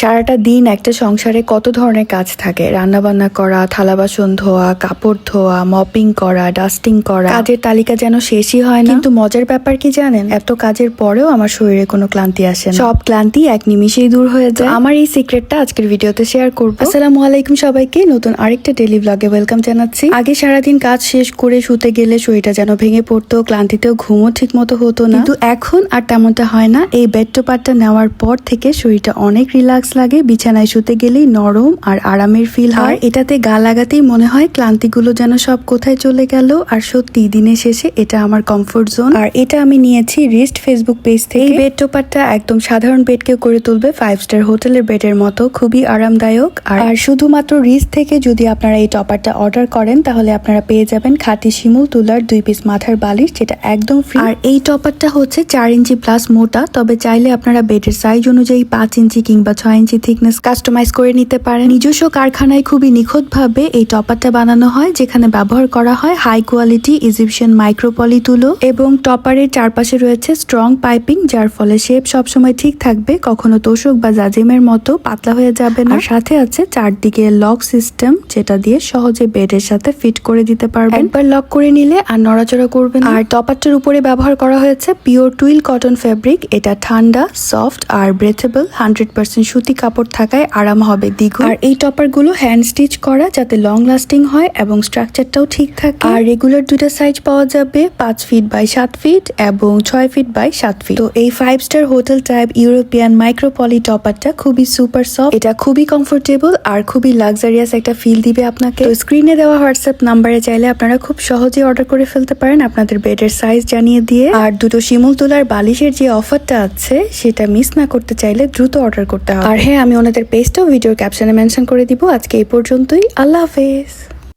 সারাটা দিন একটা সংসারে কত ধরনের কাজ থাকে? রান্না বান্না করা, থালা বাসন ধোয়া, কাপড় ধোয়া মপিং করা ডাস্টিং করা। কাজের তালিকা যেন শেষই হয় না। কিন্তু মজার ব্যাপার কি জানেন? এত কাজের পরেও আমার শরীরে কোনো ক্লান্তি আসে না। সব ক্লান্তি এক নিমিষেই দূর হয়ে যায়। আমার এই সিক্রেটটা আজকের ভিডিওতে শেয়ার করব। আসসালামু আলাইকুম সবাইকে। নতুন আরেকটা ডেলি ব্লগে ওয়েলকাম জানাচ্ছি। আগে সারাদিন কাজ শেষ করে শুতে গেলে শরীরটা যেন ভেঙে পড়তো, ক্লান্তিতেও ঘুমও ঠিক মতো হতো না। কিন্তু এখন আর তেমনটা হয় না। এই বেড নেওয়ার পর থেকে শরীরটা অনেক রিল্যাক্স লাগে, বিছানায় শুতে গেলেই নরম আর আরামের ফিল হয়। এটাতে গা লাগাতেই মনে হয় ক্লান্তিগুলো যেন সব কোথায় চলে গেল। আর সত্যি দিনের শেষে এটা আমার কমফোর্ট জোন আর এটা আমি নিয়েছি রিস্ট ফেসবুক পেজ থেকে। এই বেড টোপারটা একদম সাধারণ বেডকে করে তুলবে ফাইভ স্টার হোটেলের বেডের মতো, খুবই আরামদায়ক। আর আর শুধুমাত্র রিস্ট থেকে যদি আপনারা এই টপারটা অর্ডার করেন, তাহলে আপনারা পেয়ে যাবেন খাঁটি শিমুল, তুলার, দুই পিস মাথার বালিশ, যেটা একদম ফ্রি আর এই টপারটা হচ্ছে চার ইঞ্চি প্লাস মোটা, তবে চাইলে আপনারা বেডের সাইজ অনুযায়ী পাঁচ ইঞ্চি কিংবা ছয় ইঞ্চি থিকনেস কাস্টমাইজ করে নিতে পারেন। নিজস্ব কারখানায় খুবই নিখুঁতভাবে এই টপারটা বানানো হয়, যেখানে ব্যবহার করা হয় হাই কোয়ালিটি ইজিপশিয়ান মাইক্রোপলি তুলো এবং টপারের চারপাশে রয়েছে স্ট্রং পাইপিং যার ফলে শেপ সবসময় ঠিক থাকবে, কখনো তোষক বা জাজিমের মতো পাতলা হয়ে যাবে না। সাথে আছে চারদিকে লক সিস্টেম যেটা দিয়ে সহজে বেডের সাথে ফিট করে দিতে পারবেন। একবার লক করে নিলে আর নড়াচড়া করবে না। আর টপারটার উপরে ব্যবহার করা হয়েছে পিওর টুইল কটন ফেব্রিক এটা ঠান্ডা সফট আর ব্রেথেবল হান্ড্রেড পার্সেন্ট সুতি কাপড় থাকায় আরাম হবে দ্বিগুণ। আর এই টপারগুলো হ্যান্ড স্টিচ করা যাতে লং লাস্টিং হয় এবং স্ট্রাকচারটাও ঠিক থাকে। আর রেগুলার দুইটা সাইজ পাওয়া যাবে পাঁচ ফিট বাই সাত ফিট এবং ছয় ফিট বাই সাত ফিট তো এই five star hotel type European micropoly টপারটা খুবই সুপার সফট এটা খুবই কমফোর্টেবল আর খুবই লাক্সারিয়াস একটা ফিল দিবে আপনাকে। তো স্ক্রিনে দেওয়া হোয়াটসঅ্যাপ নাম্বারে চাইলে আপনারা খুব সহজে অর্ডার করে ফেলতে পারেন আপনাদের বেডের সাইজ জানিয়ে দিয়ে। আর দুটো শিমুল তোলার বালিশের যে অফারটা আছে সেটা মিস না করতে চাইলে দ্রুত অর্ডার করতে হবে। আর হ্যাঁ আমি ওনাদের পেজটাও ভিডিওর ক্যাপশনে মেনশন করে দিব। আজকে এই পর্যন্তই। আল্লাহ হাফেজ।